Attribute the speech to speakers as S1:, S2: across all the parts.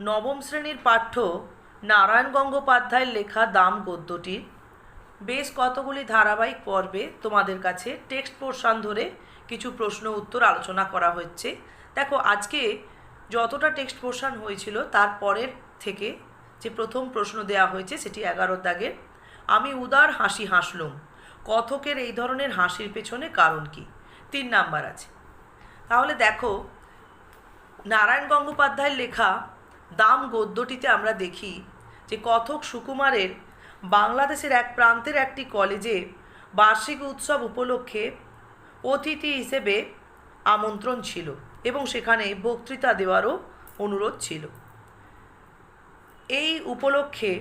S1: নবম শ্রেণির পাঠ্য নারায়ণ গঙ্গোপাধ্যায়ের লেখা দাম গদ্যটির বেশ কতগুলি ধারাবাহিক পর্বে তোমাদের কাছে টেক্সট পোর্শন ধরে কিছু প্রশ্ন উত্তর আলোচনা করা হচ্ছে। দেখো, আজকে যতটা টেক্সট পোর্শন হয়েছিল তার পরের থেকে যে প্রথম প্রশ্ন দেওয়া হয়েছে সেটি এগারো দাগের। আমি উদার হাসি হাসলুম। কথকের এই ধরনের হাসির পেছনে কারণ কি? তিন নাম্বার আছে। তাহলে দেখো, নারায়ণ গঙ্গোপাধ্যায়ের লেখা দাম গদ্যটিতে আমরা দেখি যে কথক সুকুমারের বাংলাদেশের এক প্রান্তের একটি কলেজে বার্ষিক উৎসব উপলক্ষে অতিথি হিসেবে আমন্ত্রণ ছিল এবং সেখানে বক্তৃতা দেওয়ারও অনুরোধ ছিল। এই উপলক্ষে,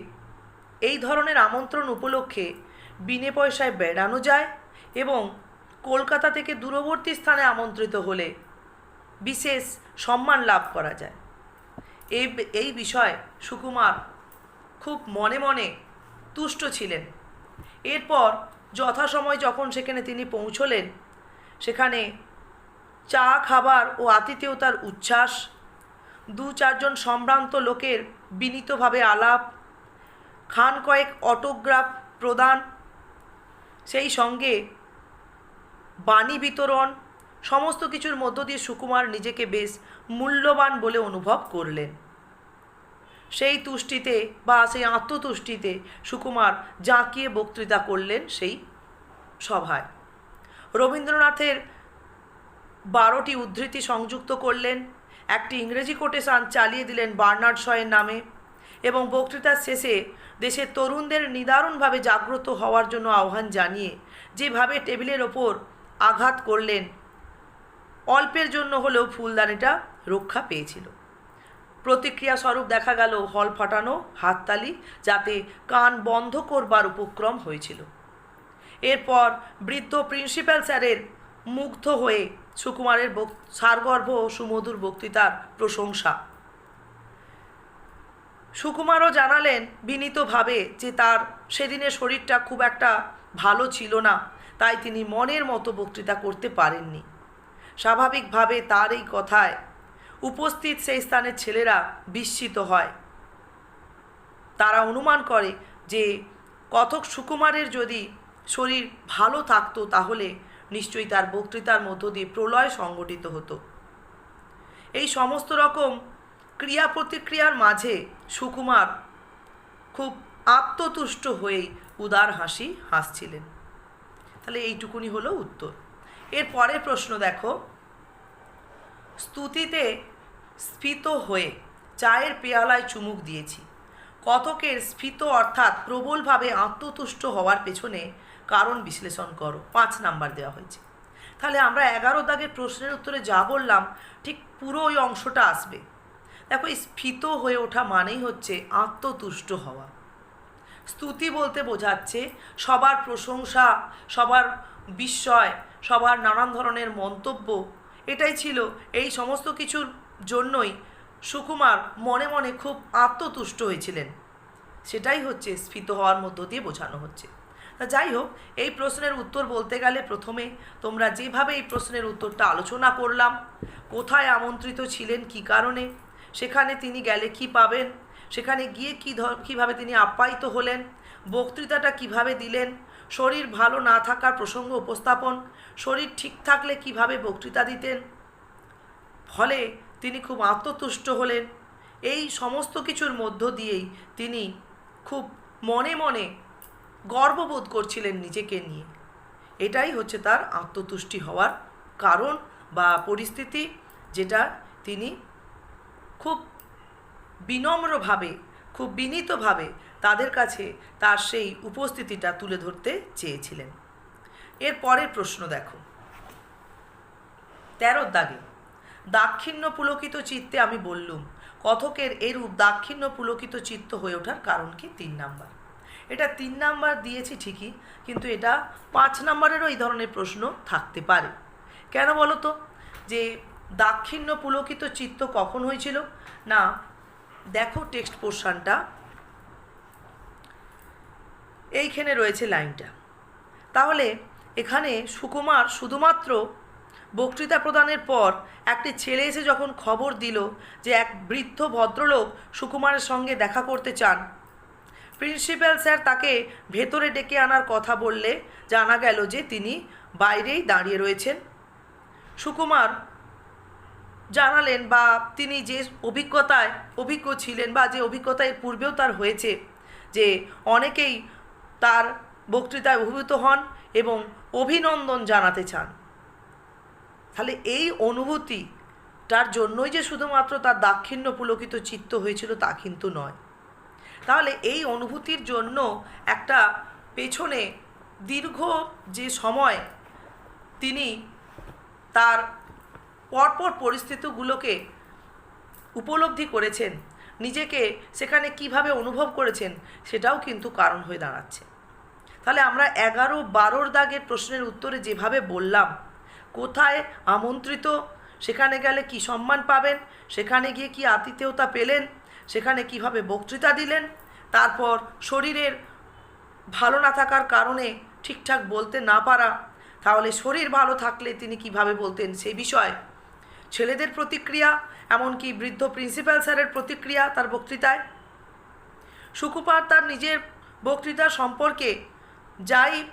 S1: এই ধরনের আমন্ত্রণ উপলক্ষে বিনে পয়সায় বেড়ানো যায় এবং কলকাতা থেকে দূরবর্তী স্থানে আমন্ত্রিত হলে বিশেষ সম্মান লাভ করা যায়। এই এই বিষয়ে সুকুমার খুব মনে মনে তুষ্ট ছিলেন। এরপর যথাসময় যখন সেখানে তিনি পৌঁছলেন, সেখানে চা, খাবার ও আতিথেয়তার উচ্ছ্বাস, দু চারজন সম্ভ্রান্ত লোকের বিনীতভাবে আলাপ, খান কয়েক অটোগ্রাফ প্রদান, সেই সঙ্গে বাণী বিতরণ, সমস্ত কিছুর মধ্য দিয়ে সুকুমার নিজেকে বেশ মূল্যবান বলে অনুভব করলেন। সেই তুষ্টিতে বা সেই আত্মতুষ্টিতে সুকুমার জাঁকিয়ে বক্তৃতা করলেন সেই সভায়। রবীন্দ্রনাথের বারোটি উদ্ধৃতি সংযুক্ত করলেন, একটি ইংরেজি কোটেশান চালিয়ে দিলেন বার্নার্ড শয়ের নামে এবং বক্তৃতার শেষে দেশের তরুণদের নিদারুণভাবে জাগ্রত হওয়ার জন্য আহ্বান জানিয়ে যেভাবে টেবিলের ওপর আঘাত করলেন, অল্পের জন্য হলেও ফুলদানিটা রক্ষা পেয়েছিল। প্রতিক্রিয়া স্বরূপ দেখা গেল হল ফাটানো, হাততালি, যাতে কান বন্ধ করবার উপক্রম হয়েছিল। এরপর বৃদ্ধ প্রিন্সিপাল স্যারের মুগ্ধ হয়ে সুকুমারের সারগর্ভ ও সুমধুর বক্তৃতার প্রশংসা। সুকুমারও জানালেন বিনীতভাবে যে তার সেদিনের শরীরটা খুব একটা ভালো ছিল না, তাই তিনি মনের মতো বক্তৃতা করতে পারেননি। স্বাভাবিকভাবে তার এই কথায় উপস্থিত সেই স্থানের ছেলেরা বিস্মিত হয়। তারা অনুমান করে যে কথক সুকুমারের যদি শরীর ভালো থাকতো তাহলে নিশ্চয়ই তার বক্তৃতার মধ্য দিয়ে প্রলয় সংগঠিত হতো। এই সমস্ত রকম ক্রিয়া প্রতিক্রিয়ার মাঝে সুকুমার খুব আত্মতুষ্ট হয়েই উদার হাসি হাসছিলেন। তাহলে এইটুকুনি হলো উত্তর। এর পরের প্রশ্ন দেখো। স্তুতিতে স্ফীত হয়ে চায়ের পেয়ালায় চুমুক দিয়েছি। কথকের স্ফীত অর্থাৎ প্রবলভাবে আত্মতুষ্ট হওয়ার পেছনে কারণ বিশ্লেষণ করো। পাঁচ নাম্বার দেওয়া হয়েছে। তাহলে আমরা এগারো দাগের প্রশ্নের উত্তরে যা বললাম, ঠিক পুরো ওই অংশটা আসবে। দেখো স্ফীত হয়ে ওঠা মানেই হচ্ছে আত্মতুষ্ট হওয়া। স্তুতি বলতে বোঝাচ্ছে সবার প্রশংসা, সবার বিস্ময়, সবার নানান ধরনের মন্তব্য। এটাই ছিল এই সমস্ত কিছুর জন্যই সুকুমার মনে মনে খুব আত্মতুষ্ট হয়েছিলেন। সেটাই হচ্ছে স্ফীত হওয়ার মধ্য দিয়ে বোঝানো হচ্ছে। তা যাই হোক, এই প্রশ্নের উত্তর বলতে গেলে প্রথমে তোমরা যেভাবে এই প্রশ্নের উত্তরটা আলোচনা করলাম, কোথায় আমন্ত্রিত ছিলেন, কি কারণে, সেখানে তিনি গেলে কি পাবেন, সেখানে গিয়ে কী ধর কীভাবে তিনি আপ্যায়িত হলেন, বক্তৃতাটা কীভাবে দিলেন, শরীর ভালো না থাকার প্রসঙ্গ উপস্থাপন, শরীর ঠিক থাকলে কীভাবে বক্তৃতা দিতেন, ফলে তিনি খুব আত্মতুষ্ট হলেন। এই সমস্ত কিছুর মধ্য দিয়েই তিনি খুব মনে মনে গর্ববোধ করছিলেন নিজেকে নিয়ে। এটাই হচ্ছে তার আত্মতুষ্টি হওয়ার কারণ বা পরিস্থিতি, যেটা তিনি খুব বিনম্রভাবে, খুব বিনীতভাবে তাদের কাছে তার সেই উপস্থিতিটা তুলে ধরতে চেয়েছিলেন। এর পরের প্রশ্ন দেখো। তেরোর দাগে দাক্ষিণ্য পুলকিত চিত্তে আমি বললুম, কথকের এরূপ দাক্ষিণ্য পুলকিত চিত্ত হয়ে ওঠার কারণ কি? তিন নাম্বার। এটা তিন নাম্বার দিয়েছি ঠিকই, কিন্তু এটা পাঁচ নাম্বারেরও এই ধরনের প্রশ্ন থাকতে পারে। কেন বলো তো? যে দাক্ষিণ্য পুলকিত চিত্ত কখন হয়েছিল? না, দেখো টেক্সট পোর্শনটা। এইখানে রয়েছে লাইনটা। তাহলে এখানে সুকুমার শুধুমাত্র বক্তৃতা প্রদানের পর একটি ছেলে এসে যখন খবর দিল যে এক বৃদ্ধ ভদ্রলোক সুকুমারের সঙ্গে দেখা করতে চান, প্রিন্সিপাল স্যার তাকে ভেতরে ডেকে আনার কথা বললে জানা গেল যে তিনি বাইরেই দাঁড়িয়ে রয়েছেন। সুকুমার জানালেন বা তিনি যে অভিজ্ঞতায়, অভিজ্ঞ ছিলেন বা যে অভিজ্ঞতা এর পূর্বেও তার হয়েছে যে অনেকেই তার বক্তৃতায় অভিভূত হন এবং অভিনন্দন জানাতে চান। তাহলে এই অনুভূতি তার জন্যই যে শুধুমাত্র তার দাক্ষিণ্য পুলকিত চিত্ত হয়েছিল তা কিন্তু নয়। তাহলে এই অনুভূতির জন্য একটা পেছনে দীর্ঘ যে সময় তিনি তার পরপর পরিস্থিতিগুলোকে উপলব্ধি করেছেন, নিজেকে সেখানে কীভাবে অনুভব করেছেন সেটাও কিন্তু কারণ হয়ে দাঁড়াচ্ছে। তাহলে আমরা এগারো বারোর দাগের প্রশ্নের উত্তরে যেভাবে বললাম কোথায় আমন্ত্রিত? সেখানে গেলে কি সম্মান পাবেন? সেখানে গিয়ে কি আতিথেয়তা পেলেন? সেখানে কীভাবে বক্তৃতা দিলেন? তারপর শরীরের ভালো না থাকার কারণে ঠিকঠাক বলতে না পারা। তাহলে শরীর ভালো থাকলে তিনি কীভাবে বলতেন সে বিষয়? ছেলেদের প্রতিক্রিয়া, এমনকি বৃদ্ধ প্রিন্সিপাল স্যারের প্রতিক্রিয়া তার বক্তৃতায়? সুকুপার তার নিজের বক্তৃতা সম্পর্কে যাই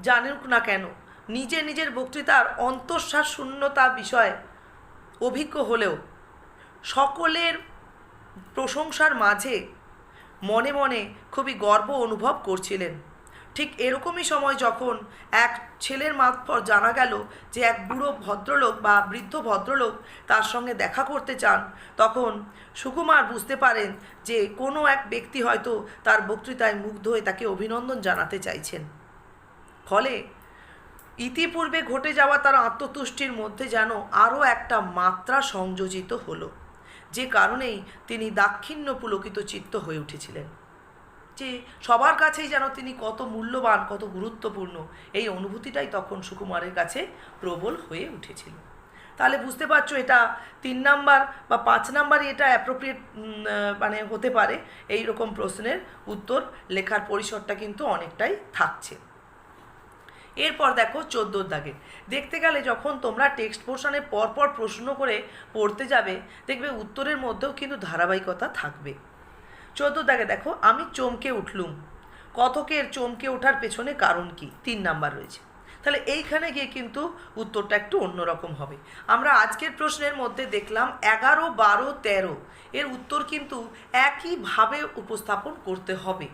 S1: জানুক না কেন নিজে নিজের বক্তৃতার অন্তঃশ্বাস শূন্যতা বিষয়ে অভিজ্ঞ হলেও সকলের প্রশংসার মাঝে মনে মনে খুবই গর্ব অনুভব করছিলেন। ঠিক এরকমই সময় যখন এক ছেলের মারফত জানা গেল যে এক বুড়ো ভদ্রলোক বা বৃদ্ধ ভদ্রলোক তার সঙ্গে দেখা করতে চান, তখন সুকুমার বুঝতে পারেন যে কোনো এক ব্যক্তি হয়তো তার বক্তৃতায় মুগ্ধ হয়ে তাকে অভিনন্দন জানাতে চাইছেন। ফলে ইতিপূর্বে ঘটে যাওয়া তার আত্মতুষ্টির মধ্যে যেন আরও একটা মাত্রা সংযোজিত হলো, যে কারণেই তিনি দাক্ষিণ্য পুলকিত চিত্ত হয়ে উঠেছিলেন। যে সবার কাছেই যেন তিনি কত মূল্যবান, কত গুরুত্বপূর্ণ, এই অনুভূতিটাই তখন সুকুমারের কাছে প্রবল হয়ে উঠেছিল। তাহলে বুঝতে পারছ এটা তিন নাম্বার বা পাঁচ নাম্বারই এটা অ্যাপ্রোপ্রিয়েট মানে হতে পারে এই রকম প্রশ্নের উত্তর লেখার পরিসরটা কিন্তু অনেকটাই থাকছে। এরপর দেখো চোদ্দোর দাগে। দেখতে গেলে যখন তোমরা টেক্সট পোর্শনে পরপর প্রশ্ন করে পড়তে যাবে, দেখবে উত্তরের মধ্যেও কিন্তু ধারাবাহিকতা থাকবে। চোদ্দ দাগে দেখো, আমি চমকে উঠলুম। কথকের চমকে ওঠার পেছনে কারণ কি? তিন নাম্বার রয়েছে। তাহলে এইখানে গিয়ে কিন্তু উত্তরটা একটু অন্যরকম হবে। আমরা আজকের প্রশ্নের মধ্যে দেখলাম এগারো, বারো, তেরো। এর উত্তর কিন্তু একইভাবে উপস্থাপন করতে হবে।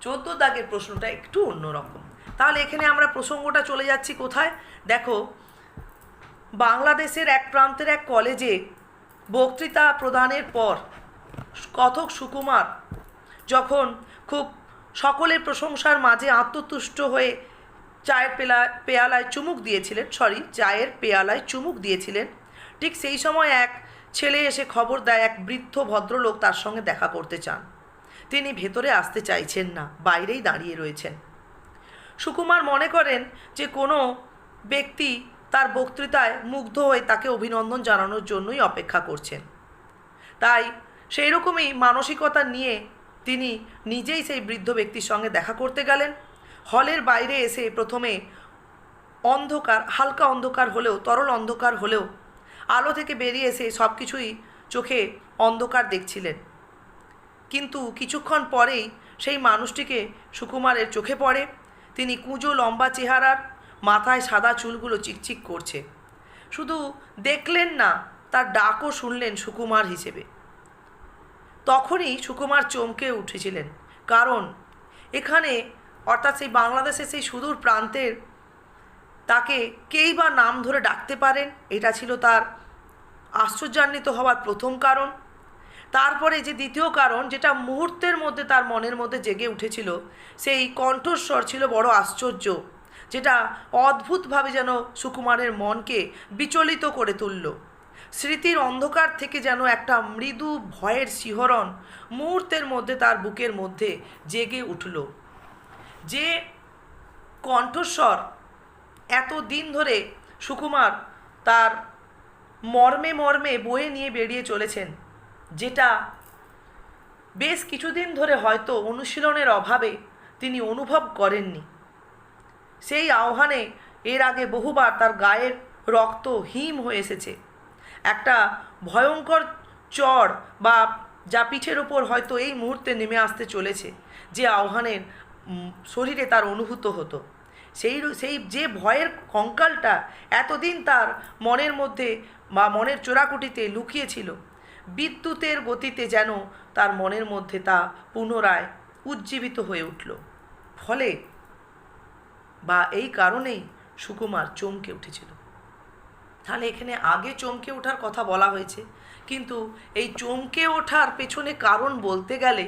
S1: চোদ্দ দাগের প্রশ্নটা একটু অন্যরকম। তাহলে এখানে আমরা প্রসঙ্গটা চলে যাচ্ছি কোথায়? দেখো, বাংলাদেশের এক প্রান্তের এক কলেজে বক্তৃতা প্রদানের পর কথক সুকুমার যখন খুব সকলের প্রশংসার মাঝে আত্মতুষ্ট হয়ে চায়ের পেলা, পেয়ালায় চুমুক দিয়েছিলেন সরি চায়ের পেয়ালায় চুমুক দিয়েছিলেন, ঠিক সেই সময় এক ছেলে এসে খবর দেয়, এক বৃদ্ধ ভদ্রলোক তার সঙ্গে দেখা করতে চান। তিনি ভেতরে আসতে চাইছেন না, বাইরেই দাঁড়িয়ে রয়েছেন। সুকুমার মনে করেন যে কোনো ব্যক্তি তার বক্তৃতায় মুগ্ধ হয়ে তাকে অভিনন্দন জানানোর জন্যই অপেক্ষা করছেন। তাই সেই রকমই মানসিকতা নিয়ে তিনি নিজেই সেই বৃদ্ধ ব্যক্তির সঙ্গে দেখা করতে গেলেন। হলের বাইরে এসে প্রথমে অন্ধকার, হালকা অন্ধকার হলেও, তরল অন্ধকার হলেও, আলো থেকে বেরিয়ে এসে সব কিছুই চোখে অন্ধকার দেখছিলেন। কিন্তু কিছুক্ষণ পরেই সেই মানুষটিকে সুকুমারের চোখে পড়ে। তিনি কুঁজো লম্বা চেহারার মাথায় সাদা চুলগুলো চিকচিক করছে। শুধু দেখলেন না, তার ডাকও শুনলেন সুকুমার হিসেবে। তখনই সুকুমার চমকে উঠেছিলেন, কারণ এখানে অর্থাৎ সেই বাংলাদেশের সেই সুদূর প্রান্তের তাকে কেই বা নাম ধরে ডাকতে পারেন, এটা ছিল তার আশ্চর্যান্বিত হওয়ার প্রথম কারণ। তারপরে যে দ্বিতীয় কারণ, যেটা মুহূর্তের মধ্যে তার মনের মধ্যে জেগে উঠেছিল, সেই কণ্ঠস্বর ছিল বড় আশ্চর্য, যেটা অদ্ভুতভাবে যেন সুকুমারের মনকে বিচলিত করে তুলল। স্মৃতির অন্ধকার থেকে যেন একটা মৃদু ভয়ের শিহরণ মুহূর্তের মধ্যে তার বুকের মধ্যে জেগে উঠল। যে কণ্ঠস্বর এত দিন ধরে সুকুমার তার মর্মে মর্মে বয়ে নিয়ে বেরিয়ে চলেছেন যেটা বেশ কিছুদিন ধরে হয়তো অনুশীলনের অভাবে তিনি অনুভব করেননি। সেই আহ্বানে এর আগে বহুবার তার গায়ের রক্ত হিম হয়ে এসেছে। একটা ভয়ঙ্কর চর বা যা পিঠের ওপর হয়তো এই মুহূর্তে নেমে আসতে চলেছে, যে আহ্বানের শরীরে তার অনুভূত হতো। সেই সেই যে ভয়ের কঙ্কালটা এতদিন তার মনের মধ্যে বা মনের চোরাকুটিতে লুকিয়েছিল বিদ্যুতের গতিতে যেন তার মনের মধ্যে তা পুনরায় উজ্জীবিত হয়ে উঠল। ফলে বা এই কারণেই সুকুমার চমকে উঠেছিল। তাহলে এখানে আগে চমকে ওঠার কথা বলা হয়েছে, কিন্তু এই চমকে ওঠার পেছনে কারণ বলতে গেলে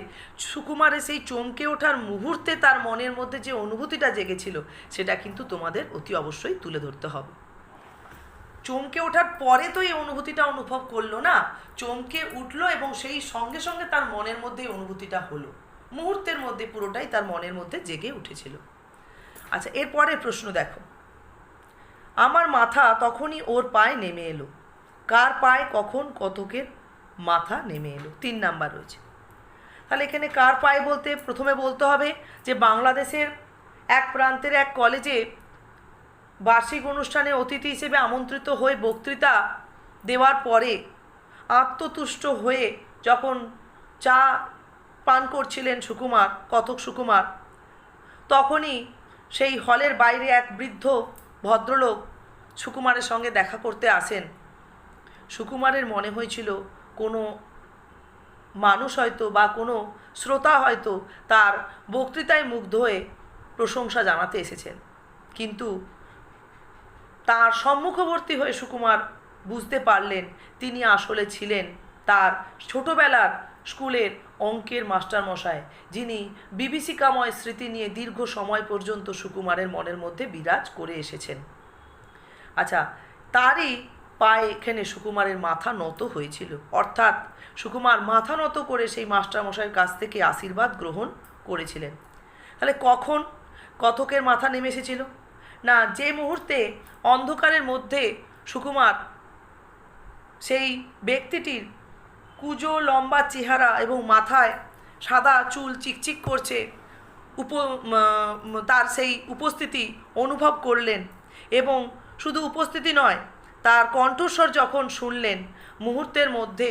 S1: সুকুমারের সেই চমকে ওঠার মুহূর্তে তার মনের মধ্যে যে অনুভূতিটা জেগেছিল, সেটা কিন্তু তোমাদের অতি অবশ্যই তুলে ধরতে হবে। চমকে ওঠার পরে তো এই অনুভূতিটা অনুভব করল না। চমকে উঠল এবং সেই সঙ্গে সঙ্গে তার মনের মধ্যে অনুভূতিটা হলো। মুহূর্তের মধ্যে পুরোটাই তার মনের মধ্যে জেগে উঠেছিল। আচ্ছা এরপরের প্রশ্ন দেখো। আমার মাথা তখনই ওর পায়ে নেমে এলো। কার পায়ে, কখন, কতকের মাথা নেমে এলো? তিন নাম্বার রয়েছে। তাহলে এখানে কার পায়ে বলতে, প্রথমে বলতে হবে যে বাংলাদেশের এক প্রান্তের এক কলেজে বার্ষিক অনুষ্ঠানে অতিথি হিসেবে আমন্ত্রিত হয়ে বক্তৃতা দেওয়ার পরে আত্মতুষ্ট হয়ে যখন চা পান করছিলেন সুকুমার কথক সুকুমার, তখনই সেই হলের বাইরে এক বৃদ্ধ ভদ্রলোক সুকুমারের সঙ্গে দেখা করতে আসেন। সুকুমারের মনে হয়েছিল কোনো মানুষ হয়তো বা কোনো শ্রোতা হয়তো তার বক্তৃতায় মুগ্ধ হয়ে প্রশংসা জানাতে এসেছেন। কিন্তু তার সম্মুখবর্তী হয়ে সুকুমার বুঝতে পারলেন তিনি আসলে ছিলেন তার ছোটবেলার স্কুলের অঙ্কের মাস্টারমশাই, যিনি বিভীষিকাময় স্মৃতি নিয়ে দীর্ঘ সময় পর্যন্ত সুকুমারের মনের মধ্যে বিরাজ করে এসেছেন। আচ্ছা তারই পায়ে এখানে সুকুমারের মাথা নত হয়েছিল। অর্থাৎ সুকুমার মাথা নত করে সেই মাস্টারমশাইয়ের কাছ থেকে আশীর্বাদ গ্রহণ করেছিলেন। তাহলে কখন কথকের মাথা নেমে এসেছিল? না, যে মুহূর্তে অন্ধকারের মধ্যে সুকুমার সেই ব্যক্তিটির কুজো লম্বা চেহারা এবং মাথায় সাদা চুল চিকচিক করছে, উপ তার সেই উপস্থিতি অনুভব করলেন এবং শুধু উপস্থিতি নয়, তার কণ্ঠস্বর যখন শুনলেন, মুহূর্তের মধ্যে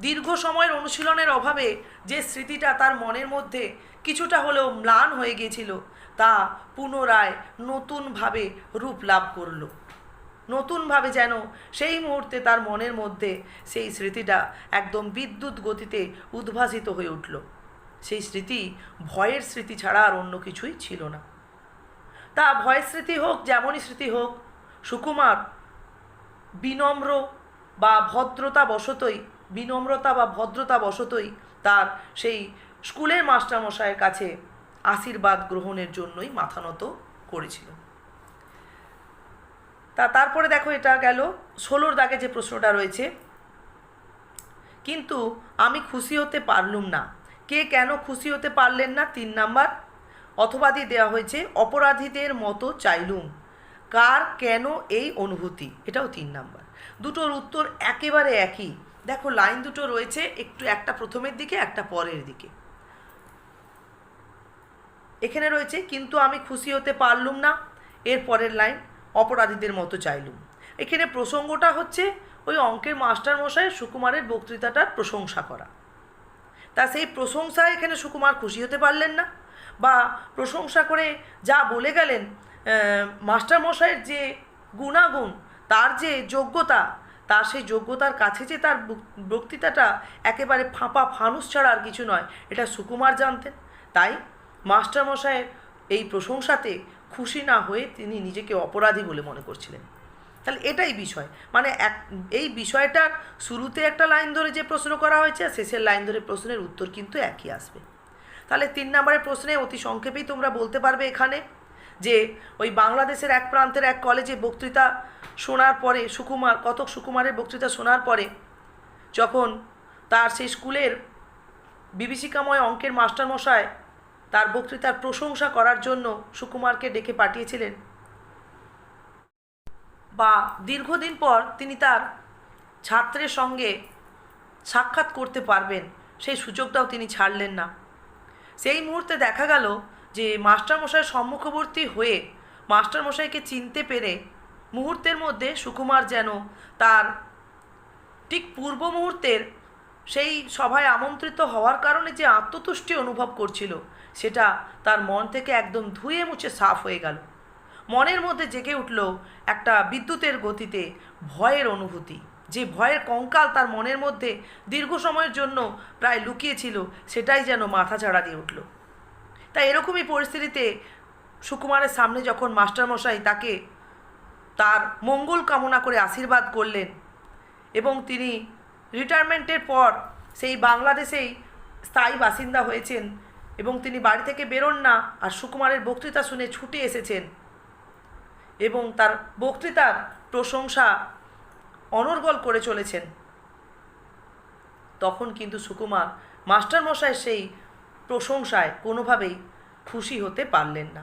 S1: দীর্ঘ সময়ের অনুশীলনের অভাবে যে স্মৃতিটা তার মনের মধ্যে কিছুটা হলেও ম্লান হয়ে গিয়েছিল, তা পুনরায় নতুনভাবে রূপ লাভ করল। নতুনভাবে যেন সেই মুহূর্তে তার মনের মধ্যে সেই স্মৃতিটা একদম বিদ্যুৎ গতিতে উদ্ভাসিত হয়ে উঠল। সেই স্মৃতি ভয়ের স্মৃতি ছাড়া আর অন্য কিছুই ছিল না। তা ভয়ের স্মৃতি হোক, যেমনই স্মৃতি হোক, সুকুমার বিনম্র বা ভদ্রতা বশতই বিনম্রতা বা ভদ্রতা বশতই তার সেই স্কুলের মাস্টারমশাইয়ের কাছে আশীর্বাদ গ্রহণের জন্যই মাথা নত করেছিল। তা তারপরে দেখো এটা গেল, ষোলোর দাগে যে প্রশ্নটা রয়েছে, কিন্তু আমি খুশি হতে পারলুম না। কে কেন খুশি হতে পারলেন না? তিন নাম্বার অথবা দিয়ে দেওয়া হয়েছে, অপরাধীদের মতো চাইলুম। কার কেন এই অনুভূতি? এটাও তিন নাম্বার। দুটোর উত্তর একেবারে একই। দেখো, লাইন দুটো রয়েছে, একটু একটা প্রথমের দিকে, একটা পরের দিকে। এখানে রয়েছে, কিন্তু আমি খুশি হতে পারলুম না। এর পরের লাইন, অপরাধীদের মতো চাইলুম। এখানে প্রসঙ্গটা হচ্ছে, ওই অঙ্কের মাস্টার মশাই সুকুমারের বক্তৃতাটার প্রশংসা করা। তা সেই প্রশংসায় এখানে সুকুমার খুশি হতে পারলেন না, বা প্রশংসা করে যা বলে গেলেন মাস্টার মশাইয়ের যে গুণাগুণ, তার যে যোগ্যতা তার সেই যোগ্যতার কাছে যে তার বক্তৃতাটা একেবারে ফাঁপা ফানুস ছাড়া আর কিছু নয়, এটা সুকুমার জানতেন। তাই মাস্টারমশাইয়ের এই প্রশংসাতে খুশি না হয়ে তিনি নিজেকে অপরাধী বলে মনে করছিলেন। তাহলে এটাই বিষয়। মানে এক, এই বিষয়টার শুরুতে একটা লাইন ধরে যে প্রশ্ন করা হয়েছে শেষের লাইন ধরে প্রশ্নের উত্তর কিন্তু একই আসবে। তাহলে তিন নম্বরের প্রশ্নে অতি সংক্ষেপেই তোমরা বলতে পারবে এখানে যে ওই বাংলাদেশের এক প্রান্তের এক কলেজে বক্তৃতা শোনার পরে সুকুমার, কতক সুকুমারের বক্তৃতা শোনার পরে যখন তার সেই স্কুলের বিভীষিকাময় অঙ্কের মাস্টারমশাই তার বক্তৃতার প্রশংসা করার জন্য সুকুমারকে ডেকে পাঠিয়েছিলেন বা দীর্ঘদিন পর তিনি তার ছাত্রের সঙ্গে সাক্ষাৎ করতে পারবেন, সেই সুযোগটাও তিনি ছাড়লেন না। সেই মুহূর্তে দেখা গেল যে মাস্টারমশাইয়ের সম্মুখবর্তী হয়ে মাস্টারমশাইকে চিনতে পেরে মুহূর্তের মধ্যে সুকুমার যেন তার ঠিক পূর্ব মুহূর্তের সেই সভায় আমন্ত্রিত হওয়ার কারণে যে আত্মতুষ্টি অনুভব করছিল, সেটা তার মন থেকে একদম ধুয়ে মুছে সাফ হয়ে গেল। মনের মধ্যে জেগে উঠল একটা বিদ্যুতের গতিতে ভয়ের অনুভূতি, যে ভয়ের কঙ্কাল তার মনের মধ্যে দীর্ঘ সময়ের জন্য প্রায় লুকিয়েছিল, সেটাই যেন মাথা চাড়া দিয়ে উঠল। তাই এরকমই পরিস্থিতিতে সুকুমারের সামনে যখন মাস্টারমশাই তাকে তার মঙ্গল কামনা করে আশীর্বাদ করলেন এবং তিনি রিটায়ারমেন্টের পর সেই বাংলাদেশেই স্থায়ী বাসিন্দা হয়েছেন এবং তিনি বাড়ি থেকে বেরোন না আর সুকুমারের বক্তৃতা শুনে ছুটে এসেছেন এবং তার বক্তৃতার প্রশংসা অনর্গল করে চলেছেন। তখন কিন্তু সুকুমার মাস্টারমশাইয়ের সেই প্রশংসায় কোনোভাবেই খুশি হতে পারলেন না।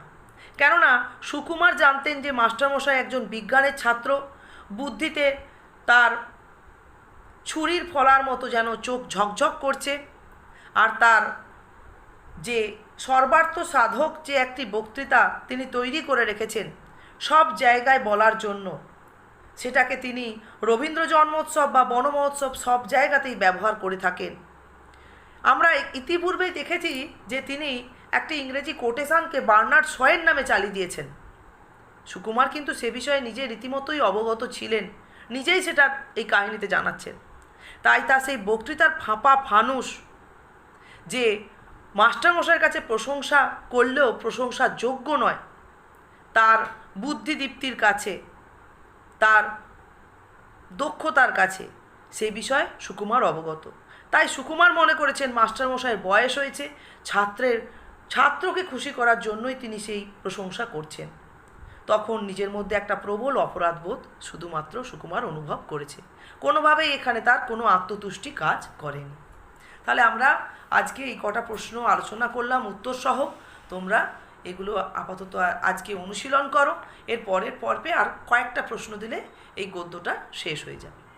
S1: কেননা সুকুমার জানতেন যে মাস্টারমশাই একজন বিজ্ঞানের ছাত্র, বুদ্ধিতে তার ছুরির ফলার মতো যেন চোখ ঝকঝক করছে আর তার যে সর্বার্থ সাধক যে একটি বক্তৃতা তিনি তৈরি করে রেখেছেন সব জায়গায় বলার জন্য। সেটাকে তিনি রবীন্দ্র জন্মোৎসব বা বনমহোৎসব সব জায়গাতেই ব্যবহার করে থাকেন। আমরা ইতিপূর্বে দেখেছি যে তিনি একটি ইংরেজি কোটেশনকে বার্নার্ড শয়ের নামে চালিয়ে দিয়েছেন। সুকুমার কিন্তু সে বিষয়ে নিজে রীতিমতোই অবগত ছিলেন, নিজেই সেটা এই কাহিনীতে জানাচ্ছেন। তাই তার সেই বক্তৃতার ফাঁপা ফানুষ যে মাস্টারমশাইয়ের কাছে প্রশংসা করলেও প্রশংসা যোগ্য নয়, তার বুদ্ধিদীপ্তির কাছে, তার দক্ষতার কাছে সেই বিষয়ে সুকুমার অবগত। তাই সুকুমার মনে করেছেন মাস্টারমশাইয়ের বয়স হয়েছে। ছাত্রের, ছাত্রকে খুশি করার জন্যই তিনি সেই প্রশংসা করছেন। তখন নিজের মধ্যে একটা প্রবল অপরাধবোধ শুধুমাত্র সুকুমার অনুভব করেছে। কোনোভাবেই এখানে তার কোনো আত্মতুষ্টি কাজ করেনি। তাহলে আমরা আজকে এই কটা প্রশ্ন আলোচনা করলাম, উত্তর সহ। তোমরা এগুলো আপাতত আজকে অনুশীলন করো। এর পরের পর্বে আর কয়েকটা প্রশ্ন দিলে এই গদ্যটা শেষ হয়ে যাবে।